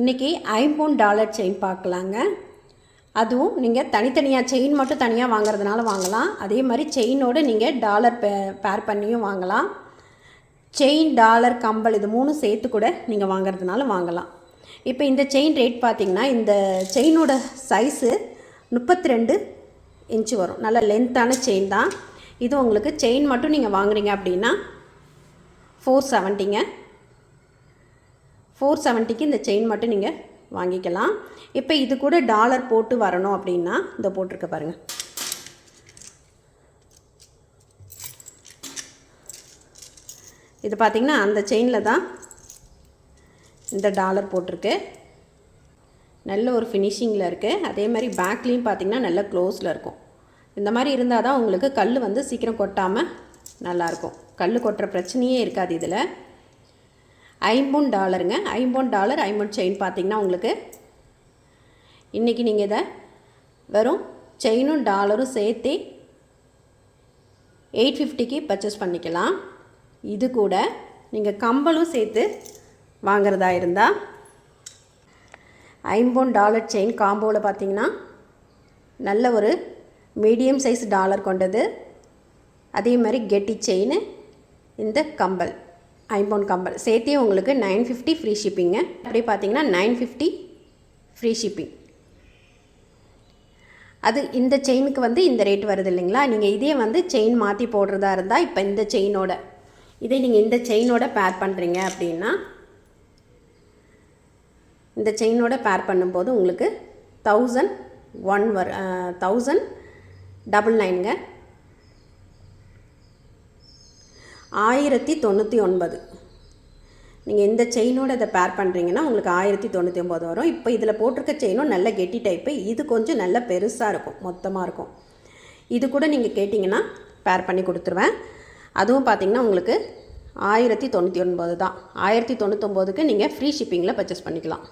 இன்றைக்கி ஐம்பூன் dollar chain பார்க்கலாங்க. அதுவும் நீங்கள் தனித்தனியாக செயின் மட்டும் தனியாக வாங்குறதுனால வாங்கலாம். அதே மாதிரி செயினோடு நீங்கள் டாலர் பே பேர் பண்ணியும் வாங்கலாம். செயின் டாலர் கம்பல் இது மூணும் சேர்த்து கூட நீங்கள் வாங்குறதுனால வாங்கலாம். இப்போ இந்த செயின் ரேட் பார்த்தீங்கன்னா இந்த செயினோட சைஸு முப்பத்தி ரெண்டு இன்ச்சு வரும். நல்ல லென்த்தான செயின் தான். இது உங்களுக்கு செயின் மட்டும் நீங்கள் வாங்குறீங்க அப்படின்னா ஃபோர் செவன்ட்டிங்க ஃபோர் செவன்ட்டிக்கு இந்த செயின் மட்டும் நீங்கள் வாங்கிக்கலாம். இப்போ இது கூட டாலர் போட்டு வரணும் அப்படின்னா இந்த போட்டிருக்க பாருங்கள் இது பார்த்திங்கன்னா அந்த செயினில் தான் இந்த டாலர் போட்டிருக்கு. நல்ல ஒரு ஃபினிஷிங்கில் இருக்குது அதே மாதிரி பேக்லேயும் பார்த்திங்கன்னா நல்ல க்ளோஸில் இருக்கும். இந்த மாதிரி இருந்தால் தான் உங்களுக்கு கல் வந்து சீக்கிரம் கொட்டாமல் நல்லாயிருக்கும் கல் கொட்டுற பிரச்சனையே இருக்காது இதில். ஐம்பொன் டாலருங்க. ஐம்பொன் டாலர் ஐம்பொன் செயின் பார்த்தீங்கன்னா உங்களுக்கு இன்றைக்கி நீங்கள் இதை வெறும் செயினும் டாலரும் சேர்த்து எயிட் ஃபிஃப்டிக்கு பர்ச்சேஸ் பண்ணிக்கலாம். இது கூட நீங்கள் கம்பலும் சேர்த்து வாங்குறதா இருந்தால் ஐம்பொன் டாலர் செயின் காம்போவில் பார்த்தீங்கன்னா நல்ல ஒரு மீடியம் சைஸ் டாலர் கொண்டது. அதே மாதிரி கெட்டி செயின் இந்த கம்பல். ஐம்பவுண்ட் கம்பல் சேர்த்தே உங்களுக்கு நைன் ஃபிஃப்டி ஃப்ரீ ஷிப்பிங்க அப்படியே பார்த்தீங்கன்னா நைன் ஃபிஃப்டி ஃப்ரீ ஷிப்பிங் அது இந்த செயினுக்கு வந்து இந்த ரேட் வருது இல்லைங்களா? நீங்கள் இதே வந்து செயின் மாற்றி போடுறதா இருந்தால் இப்போ இந்த செயினோட இதே நீங்கள் இந்த செயினோட பேர் பண்ணுறீங்க அப்படின்னா இந்த செயினோட பேர் பண்ணும்போது உங்களுக்கு தௌசண்ட் ஒன் வர் தௌசண்ட் டபுள் நைனுங்க ஆயிரத்தி தொண்ணூற்றி ஒன்பது. நீங்கள் இந்த செயினோட இதை பேர் பண்ணுறீங்கன்னா உங்களுக்கு ஆயிரத்தி தொண்ணூற்றி ஒம்பது வரும். இப்போ இதில் போட்டிருக்க செயினும் நல்ல கெட்டி டைப்பு இது கொஞ்சம் நல்ல பெருசாக இருக்கும் மொத்தமாக இருக்கும். இது கூட நீங்கள் கேட்டிங்கன்னா பேர் பண்ணி கொடுத்துருவேன். அதுவும் பார்த்திங்கன்னா உங்களுக்கு ஆயிரத்தி தொண்ணூற்றி ஒன்பது தான். ஆயிரத்தி தொண்ணூற்றொம்போதுக்கு நீங்கள் ஃப்ரீ ஷிப்பிங்கில் பர்ச்சேஸ் பண்ணிக்கலாம்.